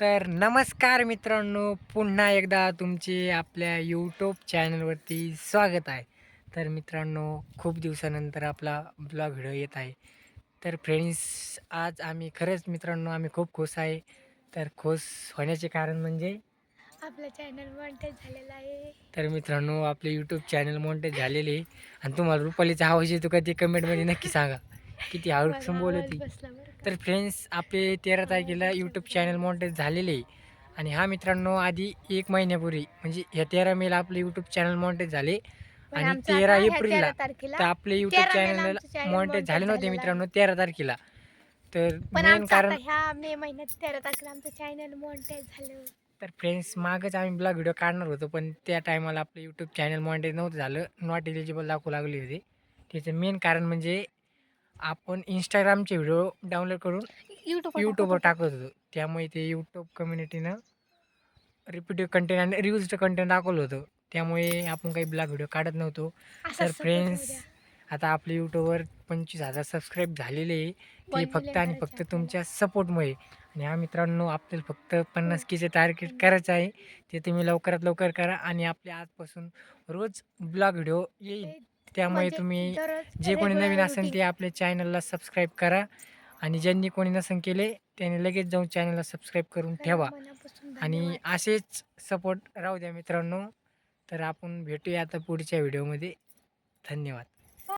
तर नमस्कार मित्रांनो पुन्हा एकदा तुमचे आपल्या यूट्यूब चॅनलवरती स्वागत आहे. तर मित्रांनो खूप दिवसानंतर आपला ब्लॉग व्हिडिओ येत आहे. तर फ्रेंड्स आज आम्ही खरंच मित्रांनो आम्ही खूप खुश आहे. तर खुश होण्याचे कारण म्हणजे? आपलं चॅनल मॉनिटाईज झालेलं आहे. तर मित्रांनो आपले यूट्यूब चॅनल मोठे झालेले आहे. आणि तुम्हाला रुपालीचा आवाज येतो का ते कमेंटमध्ये नक्की सांगा. किती आवडून बोलत. तर फ्रेंड्स आपले तेरा तारखेला यूट्यूब चॅनल मॉनिटाईज झालेले आहे. आणि हा मित्रांनो आधी एक महिन्यापूर्वी म्हणजे ह्या तेरा मेला आपले यूट्यूब चॅनल मॉनिटाईज झाले. आणि तेरा एप्रिलला तेरा आपले यूट्यूब 13 मेला चॅनल मॉनिटाईज झाले नव्हते मित्रांनो तेरा तारखेला. तर मेन कारण ह्या मे महिन्यात तेरा तारखेला आमचं चॅनल मॉनिटाईज झालं. तर फ्रेंड्स मागच आम्ही ब्लॉग व्हिडिओ काढणार होतो पण त्या टायमाला आपलं यूट्यूब चॅनल मॉनिटाईज नव्हतं झालं. नॉट एलिजिबल दाखवू लागले होते. त्याचं मेन कारण म्हणजे आपण इंस्टाग्रामचे व्हिडिओ डाउनलोड करून युट्यूब यूट्यूबवर टाकत होतो. त्यामुळे ते यूट्यूब कम्युनिटीनं रिपीटिव्ह कंटेंट आणि रिव्ह्यूजचं कंटेंट दाखवलं होतं. त्यामुळे आपण काही ब्लॉग व्हिडिओ काढत नव्हतो. तर फ्रेंड्स आता आपल्या यूट्यूबवर पंचवीस हजार सबस्क्राईब झालेले आहे. ते One फक्त million आणि फक्त. तुमच्या सपोर्टमुळे आणि हा मित्रांनो आपल्याला फक्त पन्नास केचे टार्गेट करायचं आहे. ते तुम्ही लवकरात लवकर करा आणि आपल्या आजपासून रोज ब्लॉग व्हिडिओ येईल. त्यामुळे म्हणजे तुम्ही जे कोणी नवीन असेल ते आपल्या चॅनलला सबस्क्राईब करा. आणि ज्यांनी कोणी नसेल केले त्यांनी लगेच जाऊन चॅनलला सबस्क्राईब करून ठेवा. आणि असेच सपोर्ट राहू द्या मित्रांनो. तर आपण भेटूया आता पुढच्या व्हिडिओमध्ये धन्यवाद.